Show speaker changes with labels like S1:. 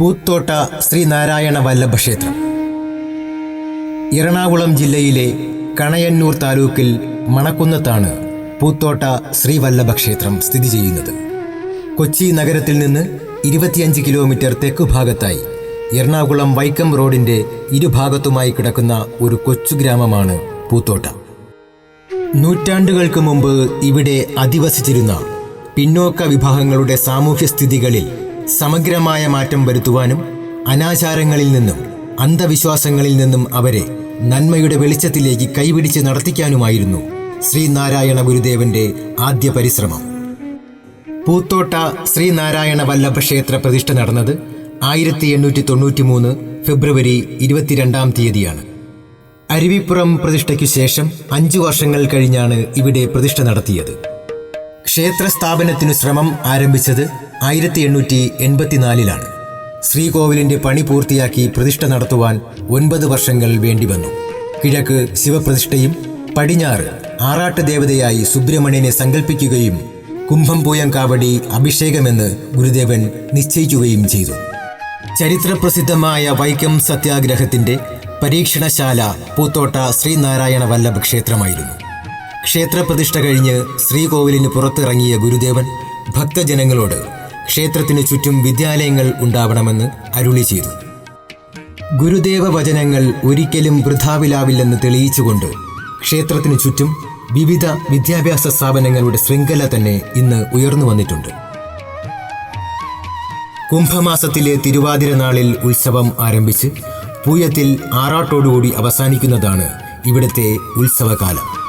S1: പൂത്തോട്ട ശ്രീനാരായണ വല്ലഭ ക്ഷേത്രം എറണാകുളം ജില്ലയിലെ കണയന്നൂർ താലൂക്കിൽ മണക്കുന്നത്താണ് പൂത്തോട്ട ശ്രീവല്ലഭ ക്ഷേത്രം സ്ഥിതി ചെയ്യുന്നത്. കൊച്ചി നഗരത്തിൽ നിന്ന് ഇരുപത്തിയഞ്ച് കിലോമീറ്റർ തെക്കുഭാഗത്തായി എറണാകുളം വൈക്കം റോഡിന്റെ ഇരുഭാഗത്തുമായി കിടക്കുന്ന ഒരു കൊച്ചു ഗ്രാമമാണ് പൂത്തോട്ട. നൂറ്റാണ്ടുകൾക്ക് മുമ്പ് ഇവിടെ അധിവസിച്ചിരുന്ന പിന്നോക്ക വിഭാഗങ്ങളുടെ സാമൂഹ്യസ്ഥിതികളിൽ സമഗ്രമായ മാറ്റം വരുത്തുവാനും അനാചാരങ്ങളിൽ നിന്നും അന്ധവിശ്വാസങ്ങളിൽ നിന്നും അവരെ നന്മയുടെ വെളിച്ചത്തിലേക്ക് കൈപിടിച്ച് നടത്തിക്കാനുമായിരുന്നു ശ്രീനാരായണ ഗുരുദേവന്റെ ആദ്യ പരിശ്രമം. പൂത്തോട്ട ശ്രീനാരായണ വല്ലഭ ക്ഷേത്ര പ്രതിഷ്ഠ നടന്നത് ആയിരത്തി എണ്ണൂറ്റി തൊണ്ണൂറ്റി മൂന്ന് ഫെബ്രുവരി ഇരുപത്തിരണ്ടാം തീയതിയാണ്. അരുവിപ്പുറം പ്രതിഷ്ഠയ്ക്കു ശേഷം അഞ്ചു വർഷങ്ങൾ കഴിഞ്ഞാണ് ഇവിടെ പ്രതിഷ്ഠ നടത്തിയത്. ക്ഷേത്ര സ്ഥാപനത്തിനു ശ്രമം ആരംഭിച്ചത് ആയിരത്തി എണ്ണൂറ്റി എൺപത്തിനാലിലാണ് ശ്രീകോവിലിന്റെ പണി പൂർത്തിയാക്കി പ്രതിഷ്ഠ നടത്തുവാൻ ഒൻപത് വർഷങ്ങൾ വേണ്ടി വന്നു. കിഴക്ക് ശിവപ്രതിഷ്ഠയും പടിഞ്ഞാറ് ആറാട്ട് ദേവതയായി സുബ്രഹ്മണ്യനെ സങ്കല്പിക്കുകയും കുംഭം കാവടി അഭിഷേകമെന്ന് ഗുരുദേവൻ നിശ്ചയിക്കുകയും ചെയ്തു. ചരിത്രപ്രസിദ്ധമായ വൈക്കം സത്യാഗ്രഹത്തിന്റെ പരീക്ഷണശാല പൂത്തോട്ട ശ്രീനാരായണ വല്ലഭ ക്ഷേത്രമായിരുന്നു ക്ഷേത്രപ്രതിഷ്ഠ കഴിഞ്ഞ് ശ്രീകോവിലിന് പുറത്തിറങ്ങിയ ഗുരുദേവൻ ഭക്തജനങ്ങളോട് ക്ഷേത്രത്തിനു ചുറ്റും വിദ്യാലയങ്ങൾ ഉണ്ടാവണമെന്ന് അരുളി ചെയ്തു. ഗുരുദേവ വചനങ്ങൾ ഒരിക്കലും വൃഥാവിലാവില്ലെന്ന് തെളിയിച്ചുകൊണ്ട് ക്ഷേത്രത്തിനു ചുറ്റും വിവിധ വിദ്യാഭ്യാസ സ്ഥാപനങ്ങളുടെ ശൃംഖല തന്നെ ഇന്ന് ഉയർന്നു വന്നിട്ടുണ്ട്. കുംഭമാസത്തിലെ തിരുവാതിര നാളിൽ ഉത്സവം ആരംഭിച്ച് പൂയത്തിൽ ആറാട്ടോടുകൂടി അവസാനിക്കുന്നതാണ് ഇവിടുത്തെ ഉത്സവകാലം.